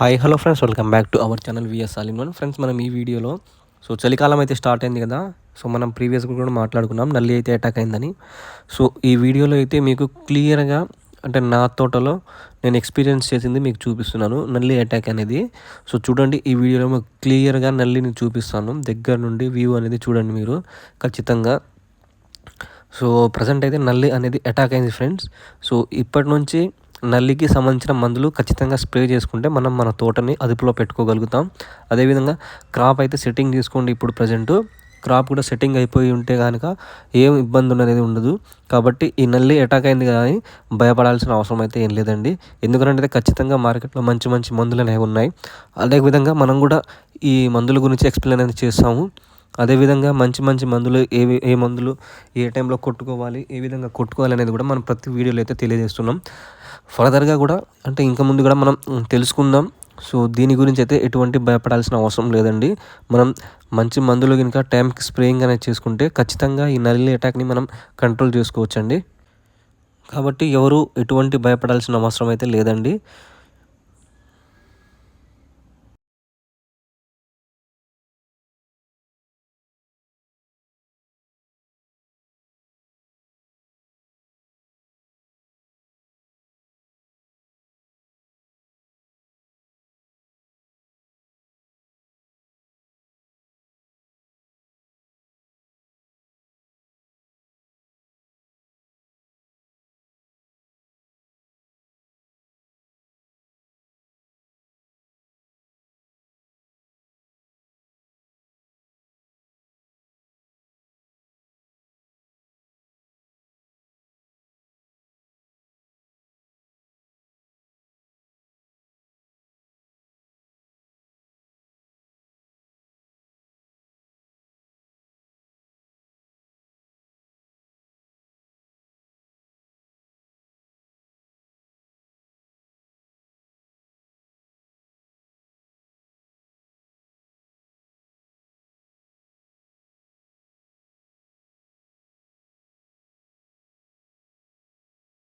Hi hello friends welcome back to our channel VS all in one friends మనం ఈ వీడియోలో so చలికాలం అయితే స్టార్ట్ అయింది కదా సో మనం ప్రీవియస్గా కూడా మాట్లాడుకున్నాం నల్లి అయితే అటాక్ అయిందని. సో ఈ వీడియోలో అయితే మీకు క్లియర్గా అంటే నా తోటలో నేను ఎక్స్పీరియన్స్ చేసింది మీకు చూపిస్తున్నాను నల్లి అటాక్ అనేది. సో చూడండి ఈ వీడియోలో క్లియర్గా నల్లిని చూపిస్తాను దగ్గర నుండి వ్యూ అనేది చూడండి మీరు ఖచ్చితంగా. సో ప్రజెంట్ అయితే నల్లి అనేది అటాక్ అయింది ఫ్రెండ్స్ సో ఇప్పటి నుంచి నల్లికి సంబంధించిన మందులు ఖచ్చితంగా స్ప్రే చేసుకుంటే మనం మన తోటని అదుపులో పెట్టుకోగలుగుతాం. అదేవిధంగా క్రాప్ అయితే సెట్టింగ్ తీసుకోండి ఇప్పుడు ప్రజెంటు. క్రాప్ కూడా సెట్టింగ్ అయిపోయి ఉంటే కనుక ఏం ఇబ్బంది అనేది ఉండదు. కాబట్టి ఈ నల్లి అటాక్ అయింది కానీ భయపడాల్సిన అవసరం అయితే ఏం లేదండి. ఎందుకంటే ఖచ్చితంగా మార్కెట్లో మంచి మంచి మందులు అనేవి ఉన్నాయి. అదేవిధంగా మనం కూడా ఈ మందుల గురించి ఎక్స్ప్లెయిన్ అనేది చేస్తాము. అదేవిధంగా మంచి మంచి మందులు ఏవి ఏ మందులు ఏ టైంలో కొట్టుకోవాలి ఏ విధంగా కొట్టుకోవాలి అనేది కూడా మనం ప్రతి వీడియోలో అయితే తెలియజేస్తున్నాం. ఫర్దర్గా కూడా అంటే ఇంకా ముందు కూడా మనం తెలుసుకుందాం. సో దీని గురించి అయితే ఎటువంటి భయపడాల్సిన అవసరం లేదండి. మనం మంచి మందులు కనుక టైంకి స్ప్రేయింగ్ అనేది చేసుకుంటే ఖచ్చితంగా ఈ నల్లి అటాక్ని మనం కంట్రోల్ చేసుకోవచ్చండి. కాబట్టి ఎవరు ఎటువంటి భయపడాల్సిన అవసరం అయితే లేదండి.